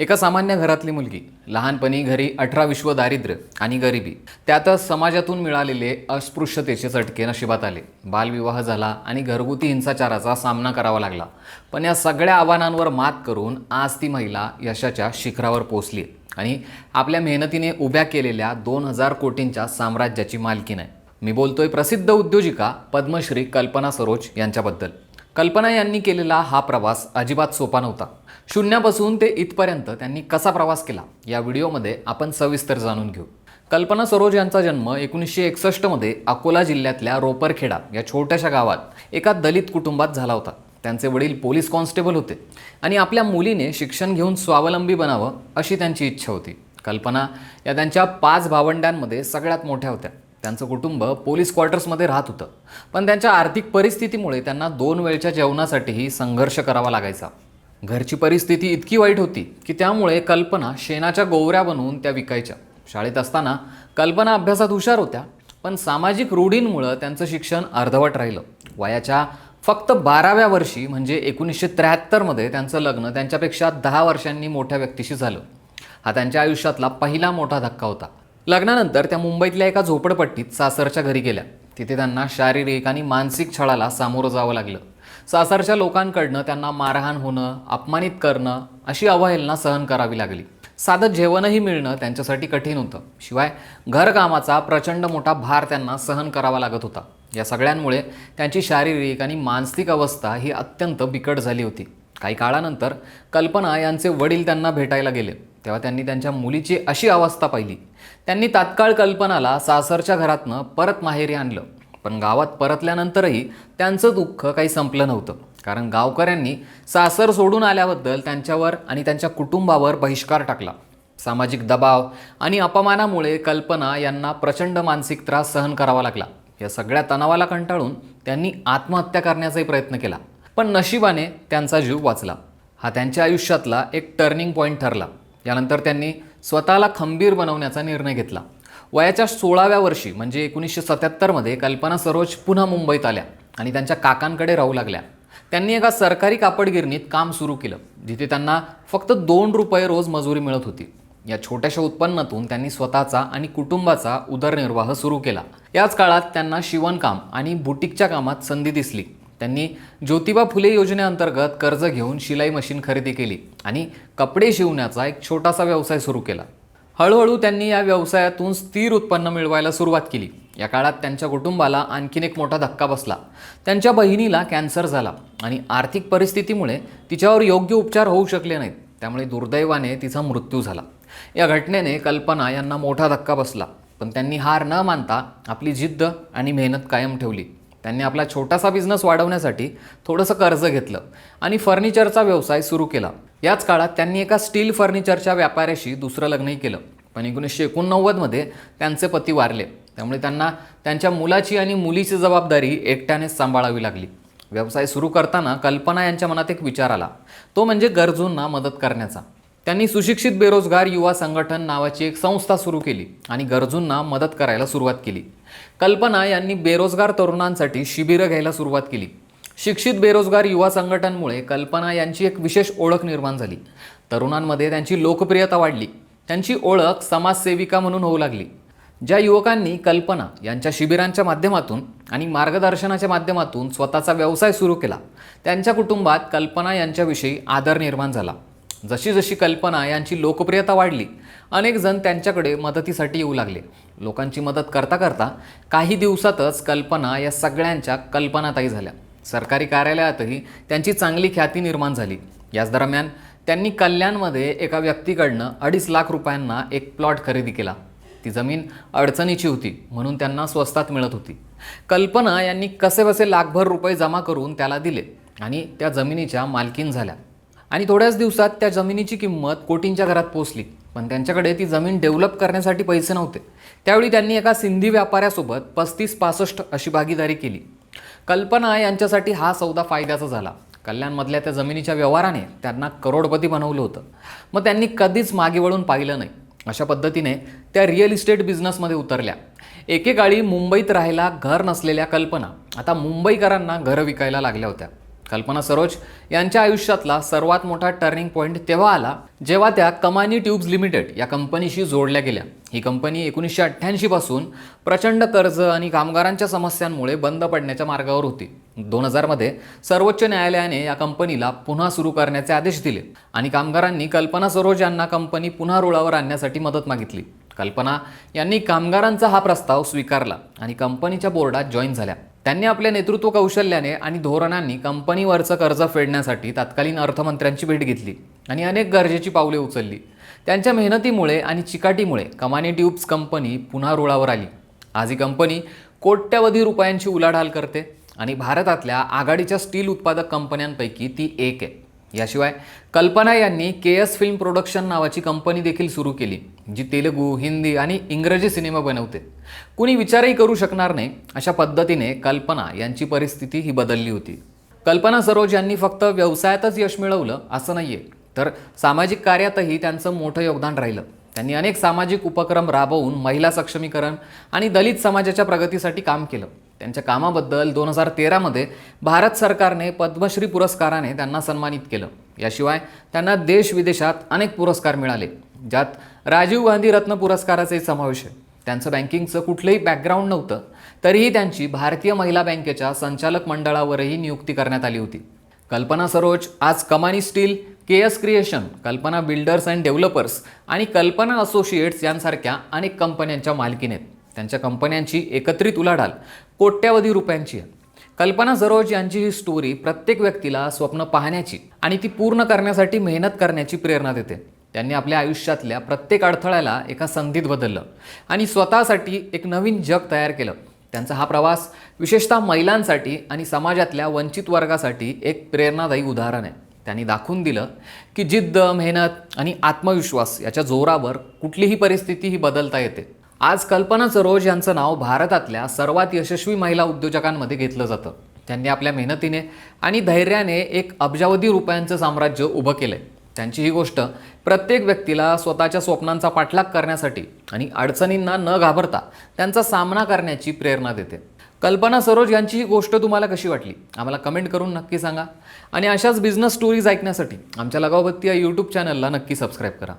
एका सामान्य घरातली मुलगी लहानपणी घरी अठरा विश्व दारिद्र्य आणि गरिबी. त्यातच समाजातून मिळालेले अस्पृश्यतेचे चटके नशिबात आले. बालविवाह झाला आणि घरगुती हिंसाचाराचा सामना करावा लागला. पण या सगळ्या आव्हानांवर मात करून आज ती महिला यशाच्या शिखरावर पोचली आणि आपल्या मेहनतीने उभ्या केलेल्या दोन हजार कोटींच्या साम्राज्याची मालकीन आहे. मी बोलतोय प्रसिद्ध उद्योजिका पद्मश्री कल्पना सरोज यांच्याबद्दल. कल्पना यांनी केलेला हा प्रवास अजिबात सोपा नव्हता. शून्यापासून ते इथपर्यंत त्यांनी कसा प्रवास केला या व्हिडिओमध्ये आपण सविस्तर जाणून घेऊ. कल्पना सरोज यांचा जन्म एकोणीसशे एकसष्टमध्ये अकोला जिल्ह्यातल्या रोपरखेडा या छोट्याशा गावात एका दलित कुटुंबात झाला होता. त्यांचे वडील पोलीस कॉन्स्टेबल होते आणि आपल्या मुलीने शिक्षण घेऊन स्वावलंबी बनावं अशी त्यांची इच्छा होती. कल्पना या त्यांच्या पाच भावंडांमध्ये सगळ्यात मोठ्या होत्या. त्यांचं कुटुंब पोलीस क्वार्टर्समध्ये राहत होतं. पण त्यांच्या आर्थिक परिस्थितीमुळे त्यांना दोन वेळच्या जेवणासाठीही संघर्ष करावा लागायचा. घरची परिस्थिती इतकी वाईट होती की त्यामुळे कल्पना शेणाच्या गोवऱ्या बनवून त्या विकायच्या. शाळेत असताना कल्पना अभ्यासात हुशार होत्या पण सामाजिक रूढींमुळं त्यांचं शिक्षण अर्धवट राहिलं. वयाच्या फक्त बाराव्या वर्षी म्हणजे एकोणीसशे त्र्याहत्तरमध्ये त्यांचं लग्न त्यांच्यापेक्षा दहा वर्षांनी मोठ्या व्यक्तीशी झालं. हा त्यांच्या आयुष्यातला पहिला मोठा धक्का होता. लग्नानंतर त्या मुंबईतल्या एका झोपडपट्टीत सासरच्या घरी गेल्या. तिथे त्यांना शारीरिक आणि मानसिक छळाला सामोरं जावं लागलं. सासरच्या लोकांकडनं त्यांना मारहाण होणं अपमानित करणं अशी अवहेलना सहन करावी लागली. साधं जेवणही मिळणं त्यांच्यासाठी कठीण होतं. शिवाय घरकामाचा प्रचंड मोठा भार त्यांना सहन करावा लागत होता. या सगळ्यांमुळे त्यांची शारीरिक आणि मानसिक अवस्था ही अत्यंत बिकट झाली होती. काही काळानंतर कल्पना यांचे वडील त्यांना भेटायला गेले. तेव्हा त्यांनी त्यांच्या मुलीची अशी अवस्था पाहिली. त्यांनी तात्काळ कल्पनाला सासरच्या घरातनं परत माहेरी आणलं. पण गावात परतल्यानंतरही त्यांचं दुःख काही संपलं नव्हतं. कारण गावकऱ्यांनी सासर सोडून आल्याबद्दल त्यांच्यावर आणि त्यांच्या कुटुंबावर बहिष्कार टाकला. सामाजिक दबाव आणि अपमानामुळे कल्पना यांना प्रचंड मानसिक त्रास सहन करावा लागला. या सगळ्या तणावाला कंटाळून त्यांनी आत्महत्या करण्याचाही प्रयत्न केला. पण नशिबाने त्यांचा जीव वाचला. हा त्यांच्या आयुष्यातला एक टर्निंग पॉईंट ठरला. यानंतर त्यांनी स्वतःला खंबीर बनवण्याचा निर्णय घेतला. वयाच्या सोळाव्या वर्षी म्हणजे एकोणीसशे सत्याहत्तरमध्ये कल्पना सरोज पुन्हा मुंबईत आल्या आणि त्यांच्या काकांकडे राहू लागल्या. त्यांनी एका सरकारी कापडगिरणीत काम सुरू केलं जिथे त्यांना फक्त दोन रुपये रोज मजुरी मिळत होती. या छोट्याशा उत्पन्नातून त्यांनी स्वतःचा आणि कुटुंबाचा उदरनिर्वाह सुरू केला. याच काळात त्यांना शिवणकाम आणि बुटीकच्या कामात संधी दिसली. त्यांनी ज्योतिबा फुले योजनेअंतर्गत कर्ज घेऊन शिलाई मशीन खरेदी केली. आणि कपडे शिवण्याचा एक छोटासा व्यवसाय सुरू केला. हळूहळू त्यांनी या व्यवसायातून स्थिर उत्पन्न मिळवायला सुरुवात केली. या काळात त्यांच्या कुटुंबाला आणखीन एक मोठा धक्का बसला. त्यांच्या बहिणीला कॅन्सर झाला आणि आर्थिक परिस्थितीमुळे तिच्यावर योग्य उपचार होऊ शकले नाहीत. त्यामुळे दुर्दैवाने तिचा मृत्यू झाला. या घटनेने कल्पना यांना मोठा धक्का बसला. पण त्यांनी हार न मानता आपली जिद्द आणि मेहनत कायम ठेवली. त्यांनी आपला छोटासा बिझनेस वाढवण्यासाठी थोडंसं कर्ज घेतलं आणि फर्निचरचा व्यवसाय सुरू केला. याच काळात त्यांनी एका स्टील फर्निचरच्या व्यापाऱ्याशी दुसरं लग्नही केलं. पण एकोणीसशे एकोणनव्वदमध्ये त्यांचे पती वारले. त्यामुळे त्यांना त्यांच्या मुलाची आणि मुलीची जबाबदारी एकट्यानेच सांभाळावी लागली. व्यवसाय सुरू करताना कल्पना यांच्या मनात एक विचार आला. तो म्हणजे गरजूंना मदत करण्याचा. त्यांनी सुशिक्षित बेरोजगार युवा संघटन नावाची एक संस्था सुरू केली आणि गरजूंना मदत करायला सुरुवात केली. कल्पना यांनी बेरोजगार तरुणांसाठी शिबिरं घ्यायला सुरुवात केली. शिक्षित बेरोजगार युवा संघटनमुळे कल्पना यांची एक विशेष ओळख निर्माण झाली. तरुणांमध्ये त्यांची लोकप्रियता वाढली. त्यांची ओळख समाजसेविका म्हणून होऊ लागली. ज्या युवकांनी कल्पना यांच्या शिबिरांच्या माध्यमातून आणि मार्गदर्शनाच्या माध्यमातून स्वतःचा व्यवसाय सुरू केला त्यांच्या कुटुंबात कल्पना यांच्याविषयी आदर निर्माण झाला. जशी जशी कल्पना यांची लोकप्रियता वाढली अनेक जण त्यांच्याकडे मदतीसाठी येऊ लागले. लोकांची मदत करता करता काही दिवसातच कल्पना या सगळ्यांच्या कल्पनाताई झाल्या. सरकारी कार्यालयातही त्यांची चांगली ख्याती निर्माण झाली. याच दरम्यान त्यांनी कल्याणमध्ये एका व्यक्तीकडनं अडीच लाख रुपयांना एक प्लॉट खरेदी केला. ती जमीन अडचणीची होती म्हणून त्यांना स्वस्तात मिळत होती. कल्पना यांनी कसेबसे लाखभर रुपये जमा करून त्याला दिले आणि त्या जमिनीच्या मालकीन झाल्या. आणि थोड्याच दिवसात त्या जमिनीची किंमत कोटींच्या घरात पोचली पण त्यांच्याकडे ती जमीन डेव्हलप करण्यासाठी पैसे नव्हते. त्यावेळी त्यांनी एका सिंधी व्यापाऱ्यासोबत पस्तीस पासष्ट अशी भागीदारी केली. कल्पना यांच्यासाठी हा सौदा फायद्याचा झाला. कल्याणमधल्या त्या जमिनीच्या व्यवहाराने त्यांना करोडपती बनवलं होतं. मग त्यांनी कधीच मागे वळून पाहिलं नाही. अशा पद्धतीने त्या रिअल इस्टेट बिझनेसमध्ये उतरल्या. एकेकाळी मुंबईत राहायला घर नसलेल्या कल्पना आता मुंबईकरांना घरं विकायला लागल्या होत्या. कल्पना सरोज यांच्या आयुष्यातला सर्वात मोठा टर्निंग पॉईंट तेव्हा आला जेव्हा त्या कमानी ट्यूब्स लिमिटेड या कंपनीशी जोडल्या गेल्या. ही कंपनी एकोणीसशे अठ्ठ्याऐंशीपासून प्रचंड कर्ज आणि कामगारांच्या समस्यांमुळे बंद पडण्याच्या मार्गावर होती. दोन हजारमध्ये सर्वोच्च न्यायालयाने या कंपनीला पुन्हा सुरू करण्याचे आदेश दिले आणि कामगारांनी कल्पना सरोज यांना कंपनी पुन्हा रुळावर आणण्यासाठी मदत मागितली. कल्पना यांनी कामगारांचा हा प्रस्ताव स्वीकारला आणि कंपनीच्या बोर्डात जॉईन झाल्या. त्यांनी आपल्या नेतृत्व कौशल्याने आणि धोरणांनी कंपनीवरचं कर्ज फेडण्यासाठी तत्कालीन अर्थमंत्र्यांची भेट घेतली आणि अनेक गरजेची पावले उचलली. त्यांच्या मेहनतीमुळे आणि चिकाटीमुळे कमानी ट्यूब्स कंपनी पुन्हा रुळावर आली. आज ही कंपनी कोट्यवधी रुपयांची उलाढाल करते आणि भारतातल्या आघाडीच्या स्टील उत्पादक कंपन्यांपैकी ती एक आहे. याशिवाय कल्पना यांनी के एस फिल्म प्रोडक्शन नावाची कंपनी देखील सुरू केली जी तेलुगू हिंदी आणि इंग्रजी सिनेमा बनवते. कुणी विचारही करू शकणार नाही अशा पद्धतीने कल्पना यांची परिस्थिती ही बदलली होती. कल्पना सरोज यांनी फक्त व्यवसायातच यश मिळवलं असं नाही आहे तर सामाजिक कार्यातही त्यांचं मोठं योगदान राहिलं. त्यांनी अनेक सामाजिक उपक्रम राबवून महिला सक्षमीकरण आणि दलित समाजाच्या प्रगतीसाठी काम केलं. त्यांच्या कामाबद्दल दोन हजार तेरामध्ये भारत सरकारने पद्मश्री पुरस्काराने त्यांना सन्मानित केलं. याशिवाय त्यांना देश विदेशात अनेक पुरस्कार मिळाले ज्यात राजीव गांधी रत्न पुरस्काराचाही समावेश आहे. त्यांचं बँकिंगचं कुठलंही बॅकग्राऊंड नव्हतं तरीही त्यांची भारतीय महिला बँकेच्या संचालक मंडळावरही नियुक्ती करण्यात आली होती. कल्पना सरोज आज Kamani steel K S creation Kalpana builders and developers आणि कल्पना असोसिएट्स यांसारख्या अनेक कंपन्यांच्या मालकीन आहेत. त्यांच्या कंपन्यांची एकत्रित उलाढाल कोट्यावधी रुपयांची आहे. कल्पना सरोज यांची ही स्टोरी प्रत्येक व्यक्तीला स्वप्न पाहण्याची आणि ती पूर्ण करण्यासाठी मेहनत करण्याची प्रेरणा देते. त्यांनी आपल्या आयुष्यातल्या प्रत्येक अडथळ्याला एका संधीत बदललं आणि स्वतःसाठी एक नवीन जग तयार केलं. त्यांचा हा प्रवास विशेषतः महिलांसाठी आणि समाजातल्या वंचित वर्गासाठी एक प्रेरणादायी उदाहरण आहे. त्यांनी दाखवून दिलं की जिद्द मेहनत आणि आत्मविश्वास याच्या जोरावर कुठलीही परिस्थिती ही बदलता येते. आज कल्पना सरोज यांचं नाव भारतातल्या सर्वात यशस्वी महिला उद्योजकांमध्ये घेतलं जातं. त्यांनी आपल्या मेहनतीने आणि धैर्याने एक अब्जावधी रुपयांचं साम्राज्य उभं केलंय. त्यांची ही गोष्ट प्रत्येक व्यक्तीला स्वतःच्या स्वप्नांचा पाठलाग करण्यासाठी आणि अडचणींना न घाबरता त्यांचा सामना करण्याची प्रेरणा देते. कल्पना सरोज यांची ही गोष्ट तुम्हाला कशी वाटली? आम्हाला कमेंट करून नक्की सांगा. आणि अशाच बिझनेस स्टोरीज ऐकण्यासाठी आमच्या लगावबत्ती या यूट्यूब चॅनलला नक्की सबस्क्राईब करा.